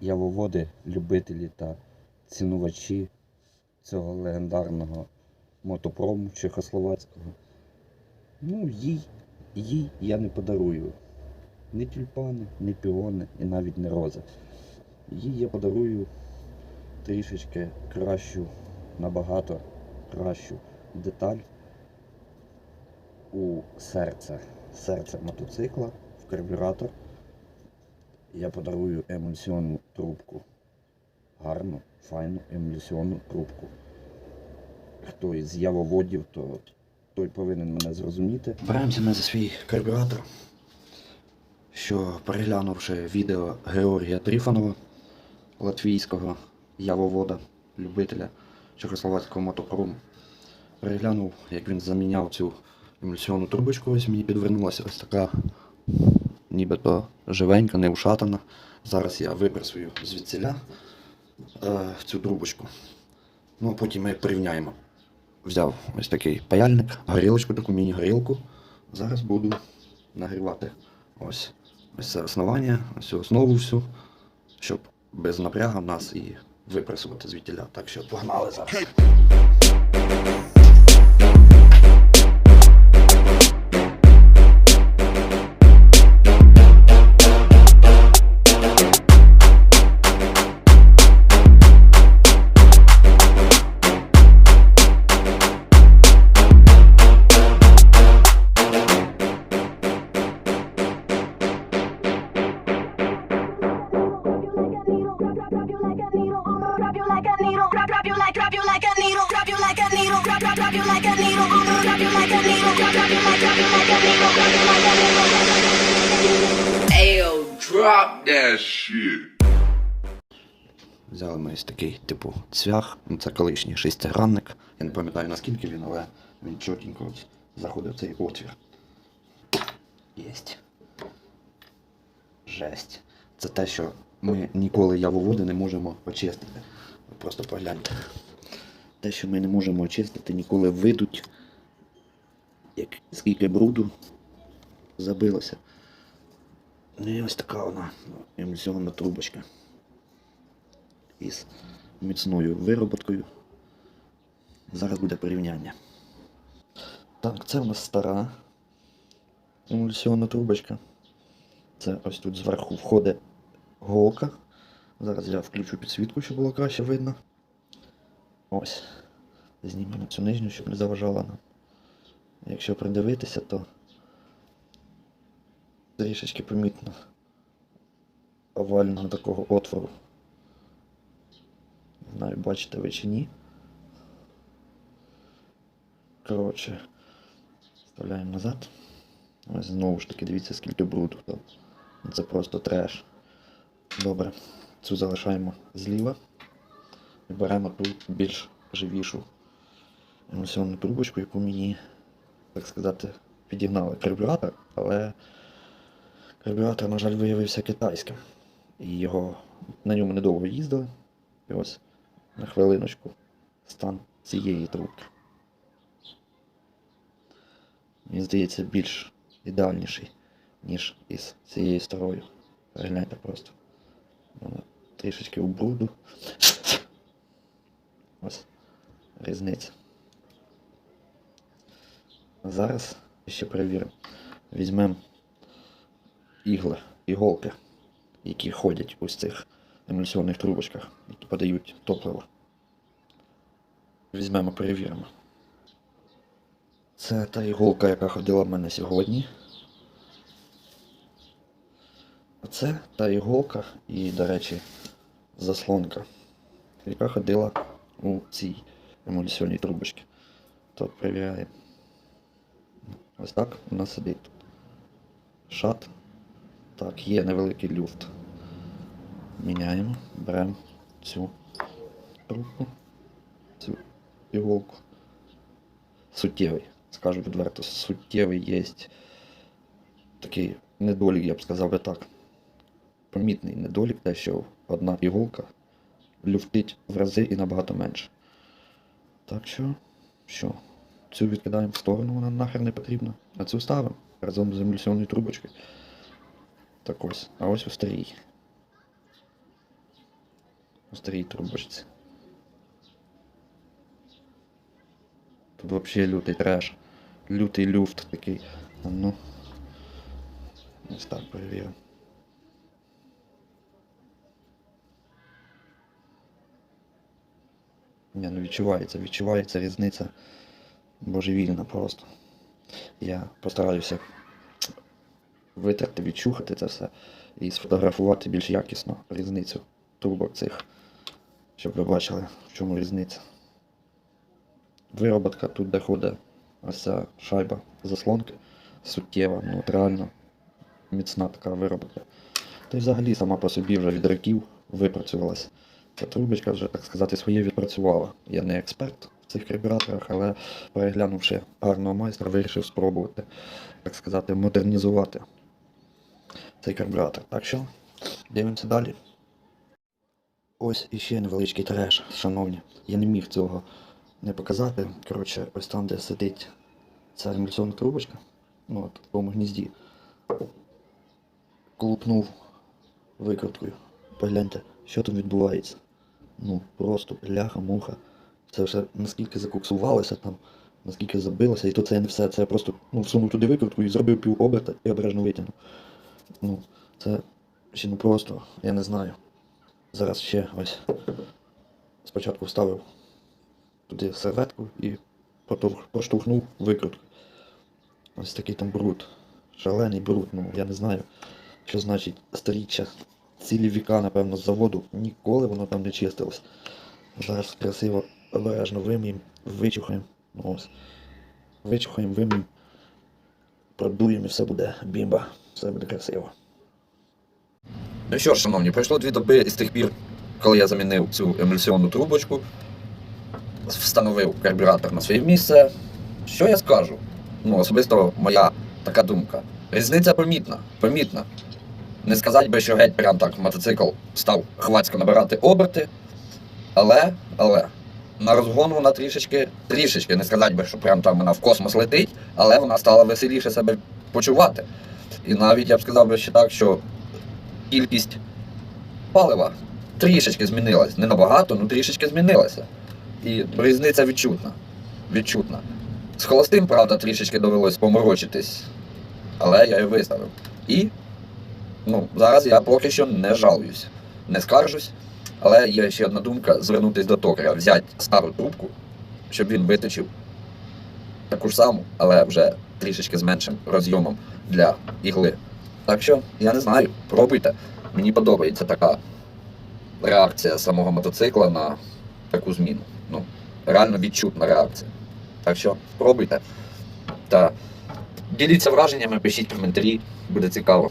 явоводи, любителі та цінувачі цього легендарного мотопрому чехословацького. Ну, їй, їй я не подарую ні тюльпани, ні піони і навіть не рози. Їй я подарую трішечки кращу, набагато кращу деталь у серце. Серце мотоцикла в карбюратор. Я подарую емульсіонну трубку. Гарну, файну емульсіонну трубку. Хто із явоводів, то той повинен мене зрозуміти. Беремося ми за свій карбюратор, що переглянувши відео Георгія Тріфанова, латвійського явовода, любителя чехословацького мотопрому, переглянув, як він заміняв цю емульсіонну трубочку. Ось мені підвернулася ось така, нібито живенька, не ушатана. Зараз я випресую звідсіля е, цю трубочку. Ну, а потім ми порівняємо. Взяв ось такий паяльник, горілочку, таку міні-горілку. Зараз буду нагрівати ось, ось це основання, цю основу всю, щоб без напрягу нас і випресувати звідтіля. Так що погнали зараз. Drop that shit. Взяли ми ось такий, типу, цвях. Ну, Це колишній шестигранник. Я не пам'ятаю наскільки він, але він чотенько заходив в цей отвір. Єсть. Жесть. Це те, що ми ніколи явоводи не можемо очистити. Просто погляньте. Те, що ми не можемо очистити, ніколи видуть, як скільки бруду забилося. Ну і ось така вона емульсіонна трубочка із міцною вироботкою. Зараз буде порівняння. Так, це в нас стара емульсіонна трубочка. Це ось тут зверху входить голка. Зараз я включу підсвітку, щоб було краще видно. Ось. Знімемо цю нижню, щоб не заважала нам. Якщо придивитися, то трішечки помітно овального такого отвору. Не знаю, бачите ви чи ні. Коротше, вставляємо назад. Ось знову ж таки, дивіться, скільки бруду Це просто треш. Добре. Цю залишаємо зліва. І беремо ту більш живішу емульсіонну трубочку, яку мені, так сказати, підігнали карбюратор, але карбюратор, на жаль, виявився китайським. І його на ньому недовго їздили. І ось на хвилиночку стан цієї трубки. Мені здається, більш ідеальніший, ніж із цією старою. Перегляньте просто. Вона трішечки у бруду. Ось різниця. Зараз ще перевіримо. Візьмемо ігли, іголки, які ходять у цих емульсіонних трубочках, які подають топливо. Візьмемо, перевіримо. Це та іголка, яка ходила в мене сьогодні. А це та іголка і, до речі, заслонка, яка ходила у цій емульсіонній трубочці. То перевіряємо. Ось так у нас сидить. Шат. Так, є невеликий люфт. Міняємо, беремо цю трубку, цю іголку. Суттєвий, скажу відверто, суттєвий є такий недолік, я б сказав би так. Помітний недолік, те, що одна іголка люфтить в рази і набагато менше. Так що, що, цю відкидаємо в сторону, вона нахер не потрібна. А цю ставимо разом з емульсіонною трубочкою. Так ось, а ось у старій. у старій трубочці. Тут взагалі лютий треш. Лютий люфт такий. А Ну. Ось так перевіримо. Ні, ну відчувається, відчувається різниця божевільна просто. Я постараюся витерти, відчухати це все і сфотографувати більш якісно різницю трубок цих, щоб ви бачили, в чому різниця. Вироботка тут де ходить ось ця шайба заслонки суттєва, реально міцна така вироботка. Та й взагалі сама по собі вже від років випрацювалася. Ця трубочка вже, так сказати, своє відпрацювала. Я не експерт в цих карбюраторах, але переглянувши гарного майстра, вирішив спробувати, так сказати, модернізувати цей карбюратор. Так що, дивимося далі. Ось іще невеличкий треш, шановні. Я не міг цього не показати. Коротше, ось там, де сидить ця емульсіонна трубочка, ну от в такому гнізді. Колупнув викруткою. Погляньте, що тут відбувається. Ну, просто ляха-муха. Це все наскільки закуксувалося там, наскільки забилося, і то це не все. Це я просто ну, всунув туди викрутку і зробив пів оберта і обережно витягнув. Ну, це ще ну просто, я не знаю. Зараз ще ось спочатку вставив туди серветку і проштовхнув викрутку. Ось такий там бруд. Шалений бруд, ну я не знаю, що значить сторіччя. Цілі віка, напевно, з заводу ніколи воно там не чистилось. Зараз красиво, обережно виміємо, вичухаємо. Ну, ось. Вичухаємо, виміємо, продуємо і все буде бімба. Все буде красиво. Ну що ж, шановні, пройшло дві доби із тих пір, коли я замінив цю емульсіонну трубочку, встановив карбюратор на своє місце. Що я скажу? Ну, особисто моя така думка. Різниця помітна, помітна. Не сказати би, що геть прям так мотоцикл став хвацько набирати оберти, але, але, на розгон вона трішечки, трішечки, не сказати би, що прям там вона в космос летить, але вона стала веселіше себе почувати. І навіть я б сказав би ще так, що кількість палива трішечки змінилась. Не набагато, але трішечки змінилася. І різниця відчутна. Відчутна. З холостим, правда, трішечки довелось поморочитись, але я її виставив. І ну, зараз я поки що не жалуюсь, не скаржусь. Але є ще одна думка звернутися до токаря, взяти стару трубку, щоб він виточив таку ж саму, але вже трішечки з меншим розйомом для ігли. Так що, я не знаю, пробуйте. Мені подобається така реакція самого мотоцикла на таку зміну. Ну, реально відчутна реакція. Так що пробуйте. Та діліться враженнями, пишіть коментарі, буде цікаво.